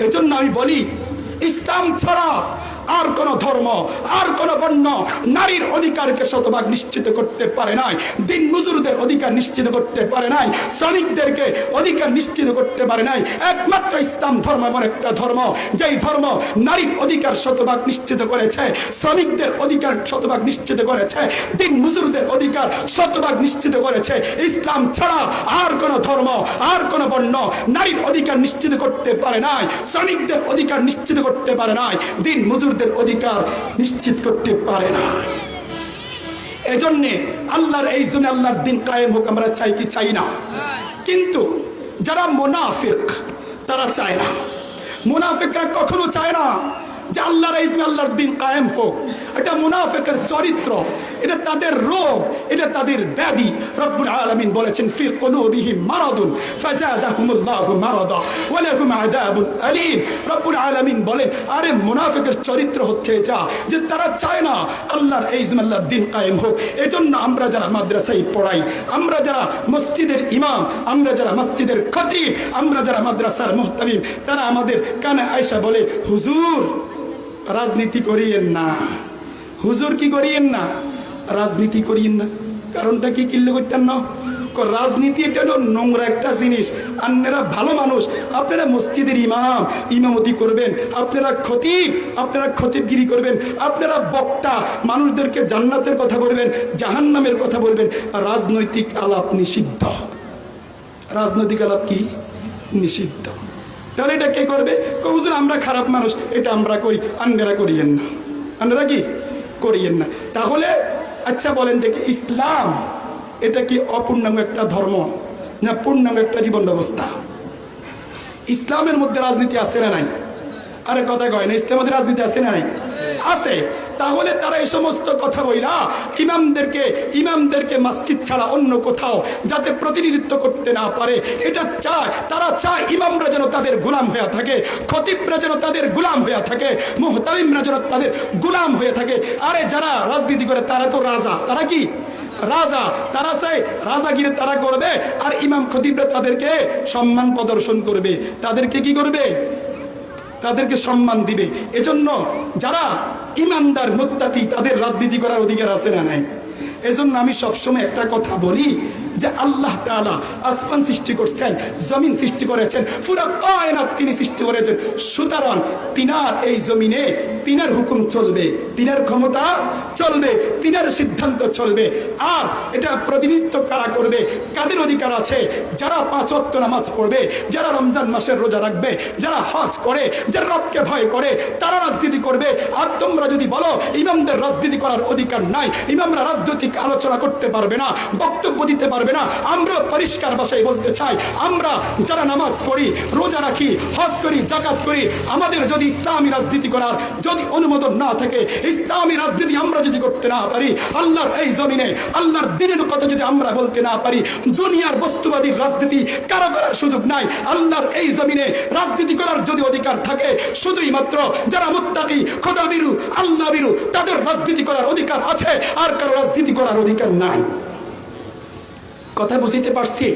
এজন্য আমি বলি ইসলাম ছাড়া আর কোন ধর্ম, আর কোন বর্ণ নারীর অধিকারকে শতভাগ নিশ্চিত করতে পারে নাই, দিন মজুরদের অধিকার নিশ্চিত করতে পারে নাই, শ্রমিকদেরকে অধিকার নিশ্চিত করতে পারে নাই। একমাত্র ইসলাম ধর্ম এমন একটা ধর্ম, যেই ধর্ম নারীর অধিকার শতভাগ নিশ্চিত করেছে, শ্রমিকদের অধিকার শতভাগ নিশ্চিত করেছে, দিন মজুরদের অধিকার শতভাগ নিশ্চিত করেছে। ইসলাম ছাড়া আর কোন ধর্ম, আর কোন বর্ণ নারীর অধিকার নিশ্চিত করতে পারে নাই, শ্রমিকদের অধিকার নিশ্চিত করতে পারে নাই, দিন মজুরদের অধিকার নিশ্চিত করতে পারে না। এজন্যে আল্লাহর এই জন্য আল্লাহর দিন কায়েম হোক, আমরা চাই কি চাই না। কিন্তু যারা মোনাফিক, তারা চায় না। মুনাফিকরা কখনো চায় না যে আল্লাহর এই জন্য আল্লাহর দিন কায়েম হোক। এটা মুনাফিকের চরিত্র এটা তাদের রোগ, এটা তাদের ব্যাধি। রব্বুল আলামিন বলেছেন ফি কুলুবিহিম মারাদুন ফাজাদাহুমুল্লাহু মারাদা ওয়া লাহুম আযাবুন আলীম। রব্বুল আলামিন বলেন, আরে মুনাফিকের চরিত্র হচ্ছে এটা, যে তারা চায় না আল্লাহর এই আল্লাহর দিন কায়েম হোক। এজন্য আমরা যারা মাদ্রাসায় পড়াই, আমরা যারা মসজিদের ইমাম, আমরা যারা মসজিদের খতিব, আমরা যারা মাদ্রাসার মুহতামিম, তারা আমাদের কানে আয়সা বলে, হুজুর, রাজনীতি করিয়েন না। হুজুর কি করিয়েন না? রাজনীতি করিয়েন না। কারণটা কি কিনলে করতেন না? রাজনীতি এটা হলো নোংরা একটা জিনিস। আপনারা ভালো মানুষ, আপনারা মসজিদের ইমাম, ইমামতি করবেন। আপনারা খতিব, আপনারা খতিবগিরি করবেন। আপনারা বক্তা, মানুষদেরকে জান্নাতের কথা বলবেন, জাহান্নামের কথা বলবেন। রাজনৈতিক আলাপ নিষিদ্ধ। রাজনৈতিক আলাপ কি? নিষিদ্ধ। তাহলে এটা কে করবে? কৌজন আমরা খারাপ মানুষ, এটা আমরা করি, আন্যেরা করিয়েন না। আন্যরা কি? করিয়েন না। তাহলে আচ্ছা বলেন দেখি, ইসলাম, এটা কি অপূর্ণাঙ্গ একটা ধর্ম না পূর্ণাঙ্গ একটা জীবন ব্যবস্থা? ইসলামের মধ্যে রাজনীতি আছে না নাই? আরে কথা কয় না, ইসলামের মধ্যে রাজনীতি আছে না নাই? আছে। তাহলে তারা এই সমস্ত কথা বইলা ইমামদেরকে ইমামদেরকে মসজিদ ছাড়া অন্য কোথাও যাতে প্রতিনিধিত্ব করতে না পারে। এটা চায়, তারা চায় ইমামরা যেন তাদের গোলাম হয়ে থাকে, খতিবরা যেন তাদের গোলাম হয়ে থাকে মোহতালিমরা যেন তাদের গোলাম হয়ে থাকে। আরে যারা রাজনীতি করে, তারা তো রাজা। তারা কি? রাজা। তারা চাই রাজাগিরি তারা করবে, আর ইমাম খতিবরা তাদেরকে সম্মান প্রদর্শন করবে। তাদেরকে কি করবে? তাদেরকে সম্মান দিবে। এজন্য যারা ইমানদার মোত্তাকি তাদের রাজনীতি করার অধিকার আছে না নাই? এজন্য আমি সবসময় একটা কথা বলি যে আল্লাহ তাআলা আসমান সৃষ্টি করছেন, জমিন সৃষ্টি করেছেন, পুরো কায়নাত তিনি সৃষ্টি করেছেন। সুতরাং তিনার এই জমিনে তিনার হুকুম চলবে, তিনার ক্ষমতা চলবে, তিনার সিদ্ধান্ত চলবে। আর এটা প্রতিনিধিত্ব কারা করবে, কাদের অধিকার আছে? যারা পাঁচ ওয়াক্ত নামাজ পড়বে, যারা রমজান মাসের রোজা রাখবে, যারা হজ করে, যারা রবকে ভয় করে, তারা রাজনীতি করবে। আর তোমরা যদি বলো, ইমামদের রাজনীতি করার অধিকার নাই, ইমামরা রাজনৈতিক আলোচনা করতে পারবে না, বক্তব্য দিতে পারবে না। আমরা পরিষ্কার ভাষায় বলতে চাই, আমরা যারা নামাজ পড়ি, রোজা রাখি, হজ করি জাকাত করি, আমাদের যদি ইসলামী রাজনীতি করার যদি অনুমোদন না থাকে, ইসলামী রাজনীতি আমরা যদি করতে না পারি, আল্লাহর এই জমিনে, আল্লাহর দিনের কথা যদি আমরা বলতে না পারি, দুনিয়ার বস্তুবাদী রাজনীতি কারও করার সুযোগ নাই। আল্লাহর এই জমিনে রাজনীতি করার যদি অধিকার থাকে, শুধুই মাত্র যারা মুত্তাকি খোদা বিরু আল্লাহ বিরু তাদের রাজনীতি করার অধিকার আছে আর কারও রাজনীতি করার অধিকার নাই। কথা বুঝিতে পারছি?